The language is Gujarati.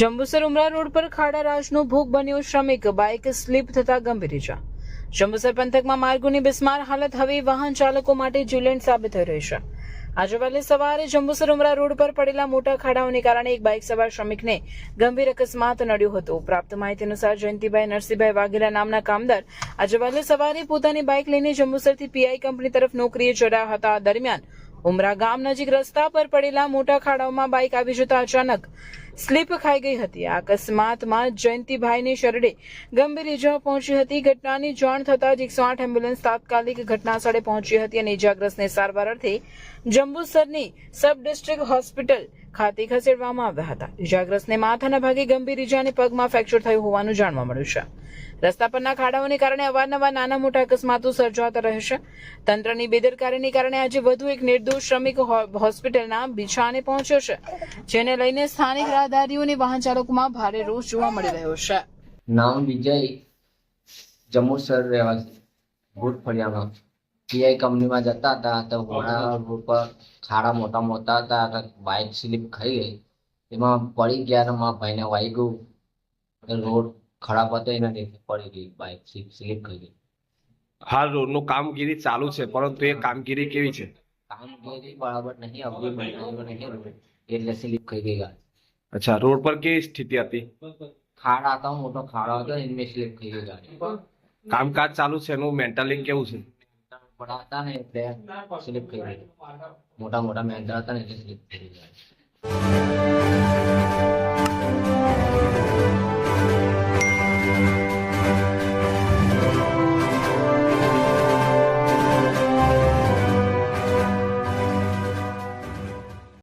જંબુસર ઉમરા રોડ પર ખાડા રાજનો ભોગ બન્યો શ્રમિક. બાઇક સ્લીપ થતા ગંભીર ઇજા જંબુસર પંથકમાં માર્ગોની બિસ્માર હાલત હવે વાહન ચાલકો માટે જુલેન્ટ સાબિત થઈ રહી છે. આજે વહેલી સવારે જંબુસર ઉમરા રોડ પર પડેલા મોટા ખાડાઓને કારણે એક બાઇક સવાર શ્રમિકને ગંભીર અકસ્માત નડ્યો હતો. પ્રાપ્ત માહિતી અનુસાર જયંતિભાઈ, નરસિંહભાઈ વાઘેલા નામના કામદાર આજે વહેલી સવારે પોતાની બાઇક લઈને જંબુસરથી પીઆઈ કંપની તરફ નોકરીએ ચડ્યા હતા. દરમિયાન ઉમરા ગામ નજીક રસ્તા પર પડેલા મોટા ખાડાઓમાં બાઇક આવી જતા અચાનક સ્લીપ ખાઈ ગઈ હતી. અકસ્માતમાં જયંતિભાઈની શરડે ગંભીર ઇજા પહોંચી હતી. ઘટનાની જાણ થતાં જ એકસો આઠ એમ્બ્યુલન્સ તાત્કાલિક ઘટના સ્થળે પહોંચી હતી અને ઇજાગ્રસ્તને સારવાર અર્થે જંબુસરની સબ ડિસ્ટ્રિક્ટ હોસ્પિટલ ખાતે ખસેડવામાં આવ્યા હતા. ઇજાગ્રસ્તને માથાના ભાગે ગંભીર ઇજા પગમાં ફ્રેક્ચર થયું હોવાનું જાણવા મળ્યું છે. રસ્તા પરના ખાડાઓને કારણે અવારનવાર નાના મોટા અકસ્માતો સર્જાતા રહે છે. તંત્રની બેદરકારીને કારણે આજે વધુ એક નિર્દોષ શ્રમિક હોસ્પિટલના બિછાને પહોંચ્યો છે, જેને લઈને સ્થાનિક રાહદારીઓ અને વાહન ચાલકોમાં ભારે રોષ જોવા મળી રહ્યો છે. નામ વિજય જંબુસર રહેવાસી ભૂત ફળિયામાં પીઆઈ કંપનીમાં જતા હતા તો ઘોડા રોડ પર ખાડા મોટા મોટા હતા તો બાઇક સ્લીપ ખાઈ ગઈ. એમાં પડી ગયા ને મારા ભાઈને વાઈ ગયું. રોડ ખરાબ હતો એના લીધે પડી ગઈ બાઇક સ્લીપ સ્લીપ ખાઈ ગઈ. હાલ રોડનું કામગીરી ચાલુ છે પરંતુ એ કામગીરી કેવી છે? કામગીરી બરાબર નહીં રોડ એટલે સ્લીપ ખાઈ ગઈ ગાડી. અચ્છા રોડ પર કેવી સ્થિતિ હતી? ખાડા હતા મોટો ખાડો હતો એમાં સ્લીપ ખાઈ ગઈ ગાડી. કામકાજ ચાલુ છે એનું મેન્ટલિંગ કેવું છે? બડા હતા ને એટલે સ્લીપ થઈ ગઈ મોટા મોટા મેન્ટર હતા ને એટલે સ્લીપ થઈ ગાડી